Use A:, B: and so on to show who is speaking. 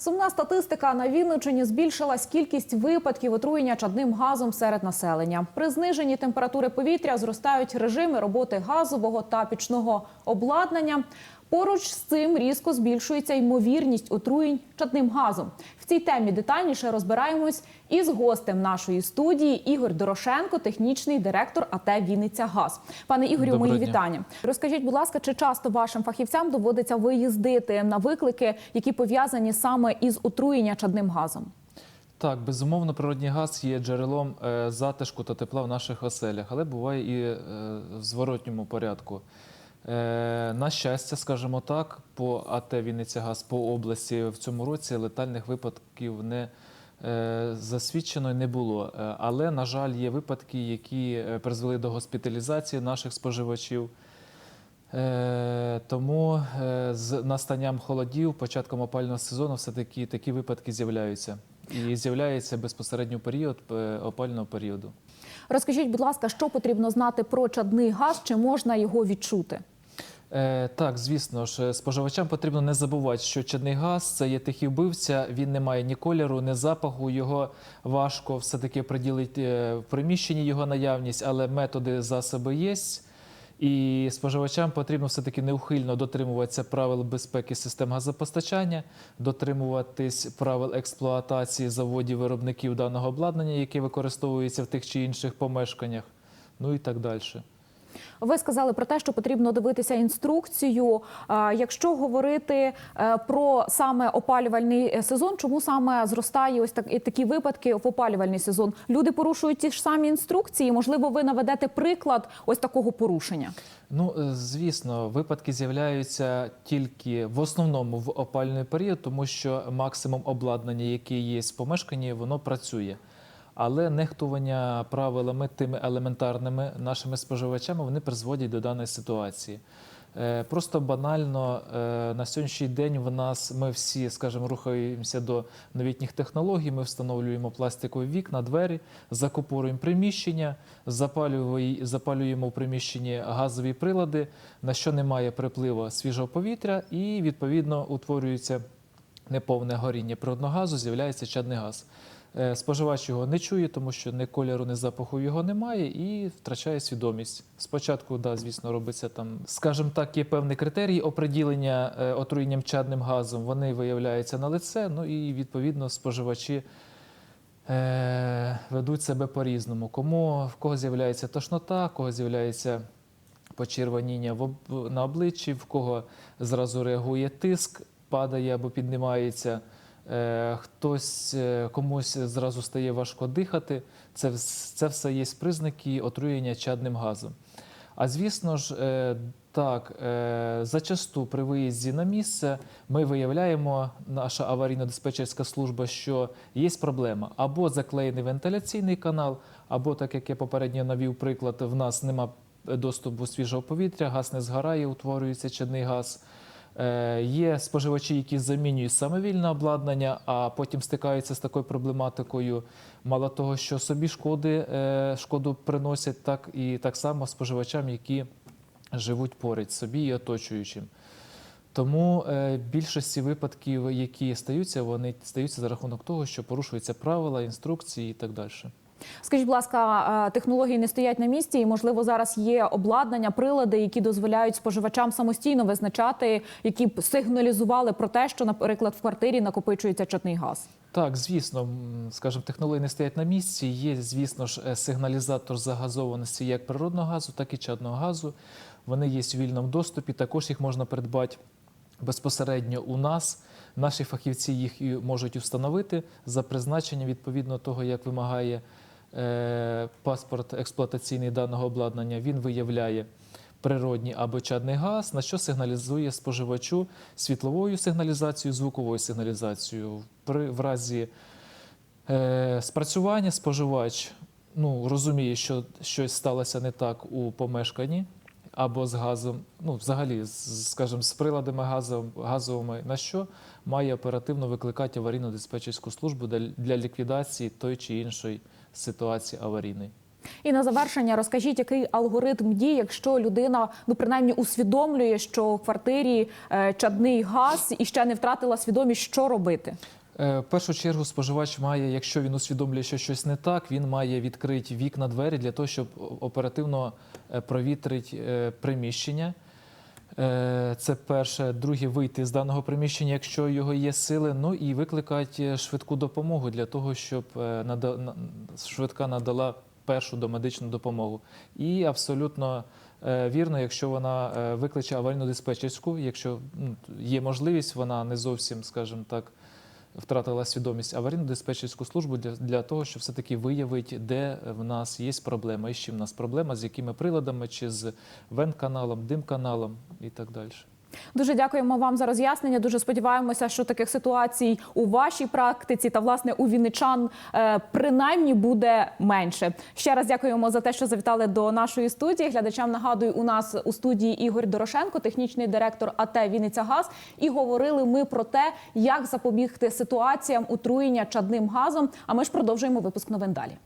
A: Сумна статистика на Вінниччині збільшилась кількість випадків отруєння чадним газом серед населення. При зниженні температури повітря зростають режими роботи газового та пічного обладнання. Поруч з цим різко збільшується ймовірність отруєнь чадним газом. В цій темі детальніше розбираємось із гостем нашої студії Ігор Дорошенко, технічний директор АТ Вінниця Газ. Пане Ігорю,
B: Доброго
A: мої
B: дня.
A: вітання. Розкажіть, будь ласка, чи часто вашим фахівцям доводиться виїздити на виклики, які пов'язані саме із отруєння чадним газом?
B: Так, безумовно, природній газ є джерелом е, затишку та тепла в наших оселях, але буває і е, в зворотньому порядку. Е, На щастя, скажімо так, по АТ Вінниця Газ по області в цьому році летальних випадків не е, засвідчено і не було. Е, Але, на жаль, є випадки, які призвели до госпіталізації наших споживачів. Тому з настанням холодів, початком опального сезону, все таки такі випадки з'являються. І з'являється безпосередньо період опального періоду.
A: Розкажіть, будь ласка, що потрібно знати про чадний газ, чи можна його відчути?
B: Е, так, звісно ж, споживачам потрібно не забувати, що чадний газ це є тихий вбивця, він не має ні кольору, ні запаху, його важко все-таки приділити е, в приміщенні його наявність, але методи засоби є. І споживачам потрібно все-таки неухильно дотримуватися правил безпеки систем газопостачання, дотримуватись правил експлуатації заводів виробників даного обладнання, яке використовується в тих чи інших помешканнях, ну і так далі.
A: Ви сказали про те, що потрібно дивитися інструкцію. Якщо говорити е, про саме опалювальний е, сезон, чому саме зростає ось так і такі випадки в опалювальний сезон? Люди порушують ті ж самі інструкції. Можливо, ви наведете приклад ось такого порушення.
B: Ну, е, звісно, випадки з'являються тільки в основному в опальний період, тому що максимум обладнання, яке є в помешканні, воно працює. Але нехтування правилами тими елементарними нашими споживачами вони призводять до даної ситуації. Е, Просто банально е, на сьогоднішній день в нас ми всі, скажімо, рухаємося до новітніх технологій. Ми встановлюємо пластикові вікна, двері, закупоруємо приміщення, запалюємо, в приміщенні газові прилади, на що немає припливу свіжого повітря, і відповідно утворюється неповне горіння природного газу, з'являється чадний газ. Е, Споживач його не чує, тому що ні кольору, ні запаху його немає і втрачає свідомість. Спочатку, да, звісно, робиться там, скажімо так, є певні критерії оприділення е, отруєнням чадним газом. Вони виявляються на лице, ну і відповідно споживачі е, ведуть себе по-різному. Кому в кого з'являється тошнота, в кого з'являється почервоніння на обличчі, в кого зразу реагує тиск, падає або піднімається. Е, Хтось е, комусь зразу стає важко дихати. Це, це все є признаки отруєння чадним газом. А звісно ж, е, так, зачасту при виїзді на місце ми виявляємо, наша аварійно-диспетчерська служба, що є проблема або заклеєний вентиляційний канал, або, так як я попередньо навів приклад, в нас нема доступу свіжого повітря, газ не згорає, утворюється чадний газ. Е, Є споживачі, які замінюють самовільне обладнання, а потім стикаються з такою проблематикою. Мало того, що собі шкоди, е, шкоду приносять, так і так само споживачам, які живуть поряд собі і оточуючим. Тому е, більшості випадків, які стаються, вони стаються за рахунок того, що порушуються правила, інструкції і так далі.
A: Скажіть, будь ласка, технології не стоять на місці, і можливо зараз є обладнання, прилади, які дозволяють споживачам самостійно визначати, які б сигналізували про те, що, наприклад, в квартирі накопичується чадний газ.
B: Так, звісно, скажімо, технології не стоять на місці. Є, звісно ж, е, сигналізатор загазованості як природного газу, так і чадного газу. Вони є у вільному доступі. Також їх можна придбати безпосередньо у нас. Наші фахівці їх і можуть встановити за призначенням відповідно того, як вимагає паспорт експлуатаційний даного обладнання. Він виявляє природній або чадний газ, на що сигналізує споживачу світловою сигналізацією, звуковою сигналізацією. При в разі е, спрацювання споживач ну, розуміє, що щось сталося не так у помешканні або з газом, ну, взагалі, скажімо, з приладами газовими, на що має оперативно викликати аварійно-диспетчерську службу для ліквідації той чи іншої ситуації аварійної.
A: І на завершення розкажіть, який алгоритм дій, якщо людина ну принаймні усвідомлює, що в квартирі е, чадний газ і ще не втратила свідомість, що робити.
B: Е, В першу чергу споживач має, якщо він усвідомлює, що щось не так, він має відкрити вікна двері для того, щоб оперативно е, провітрити е, приміщення. Це перше. Друге, вийти з даного приміщення, якщо його є сили. Ну і викликати швидку допомогу для того, щоб швидка надала першу домедичну допомогу. І абсолютно вірно, якщо вона викличе аварійну диспетчерську, якщо ну, є можливість, вона не зовсім, скажімо так, втратила свідомість аварійну диспетчерську службу для, для того, щоб все-таки виявити, де в нас є проблема, і з чим в нас проблема, з якими приладами, чи з вент-каналом, дим-каналом і так далі.
A: Дуже дякуємо вам за роз'яснення. Дуже сподіваємося, що таких ситуацій у вашій практиці та власне у вінничан е, принаймні буде менше. Ще раз дякуємо за те, що завітали до нашої студії. Глядачам нагадую, у нас у студії Ігор Дорошенко, технічний директор АТ Вінниця Газ. І говорили ми про те, як запобігти ситуаціям отруєння чадним газом. А ми ж продовжуємо випуск новин далі.